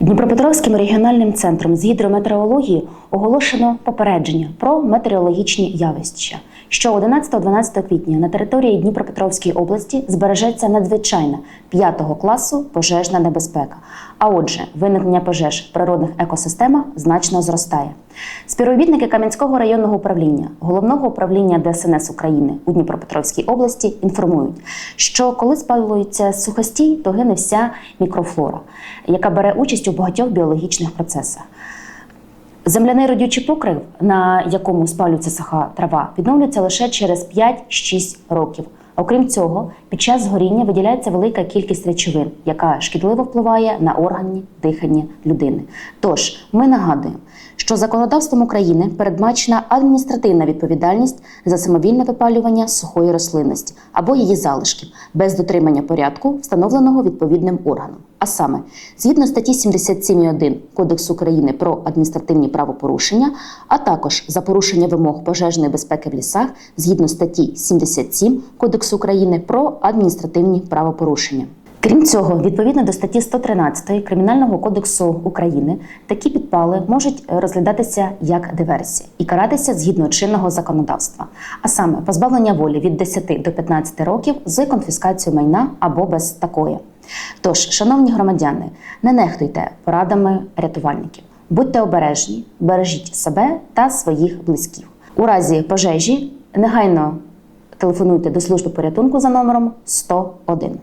Дніпропетровським регіональним центром з гідрометеорології оголошено попередження про метеорологічні явища. Що 11-12 квітня на території Дніпропетровської області збережеться надзвичайна 5 класу пожежна небезпека. А отже, виникнення пожеж в природних екосистемах значно зростає. Співробітники Кам'янського районного управління головного управління ДСНС України у Дніпропетровській області інформують, що коли спалюється сухостій, то гине вся мікрофлора, яка бере участь у багатьох біологічних процесах. Земляний родючий покрив, на якому спалюється суха трава, відновлюється лише через 5-6 років. Окрім цього, під час згоріння виділяється велика кількість речовин, яка шкідливо впливає на органи дихання людини. Тож ми нагадуємо, що законодавством України передбачена адміністративна відповідальність за самовільне випалювання сухої рослинності або її залишків без дотримання порядку, встановленого відповідним органом. А саме, згідно статті 77.1 Кодексу України про адміністративні правопорушення, а також за порушення вимог пожежної безпеки в лісах, згідно статті 77 Кодексу України про адміністративні правопорушення. Крім цього, відповідно до статті 113 Кримінального кодексу України, такі підпали можуть розглядатися як диверсія і каратися згідно чинного законодавства, а саме позбавлення волі від 10 до 15 років з конфіскацією майна або без такої. Тож, шановні громадяни, не нехтуйте порадами рятувальників, будьте обережні, бережіть себе та своїх близьких. У разі пожежі негайно телефонуйте до служби порятунку за номером 101.